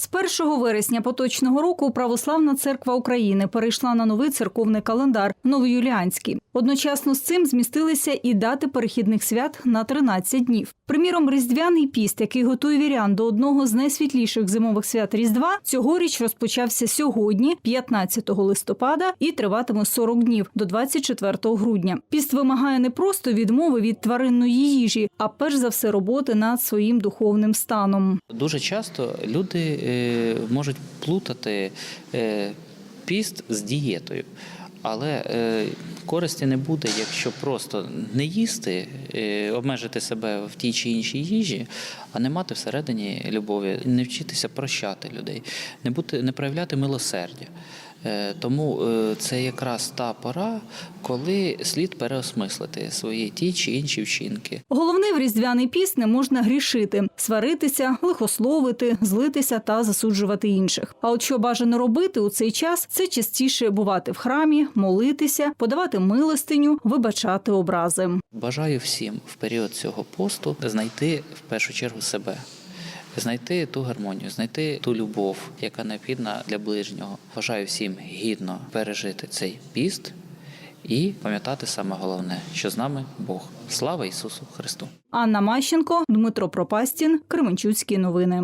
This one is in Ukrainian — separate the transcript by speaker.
Speaker 1: З 1 вересня поточного року Православна церква України перейшла на новий церковний календар новоюліанський. Одночасно з цим змістилися і дати перехідних свят на 13 днів. Приміром, різдвяний піст, який готує вірян до одного з найсвітліших зимових свят Різдва, цьогоріч розпочався сьогодні, 15 листопада, і триватиме 40 днів до 24 грудня. Піст вимагає не просто відмови від тваринної їжі, а перш за все роботи над своїм духовним станом.
Speaker 2: Дуже часто люди можуть плутати е, піст з дієтою. Але е, користі не буде, якщо просто не їсти, е, обмежити себе в тій чи іншій їжі, а не мати всередині любові, не вчитися прощати людей, не бути, не проявляти милосердя. Е, Тому е, це якраз та пора, коли слід переосмислити свої ті чи інші вчинки.
Speaker 1: Головне в різдвяний піст не можна грішити, сваритися, лихословити, злитися та засуджувати інших. А от що бажано робити у цей час, це частіше бувати в храмі, молитися, подавати милостиню, вибачати образи.
Speaker 2: Бажаю всім в період цього посту знайти в першу чергу себе, знайти ту гармонію, знайти ту любов, яка необхідна для ближнього. Бажаю всім гідно пережити цей піст і пам'ятати саме головне, що з нами Бог. Слава Ісусу Христу!
Speaker 1: Анна Мащенко, Дмитро Пропастін, Кременчуцькі новини.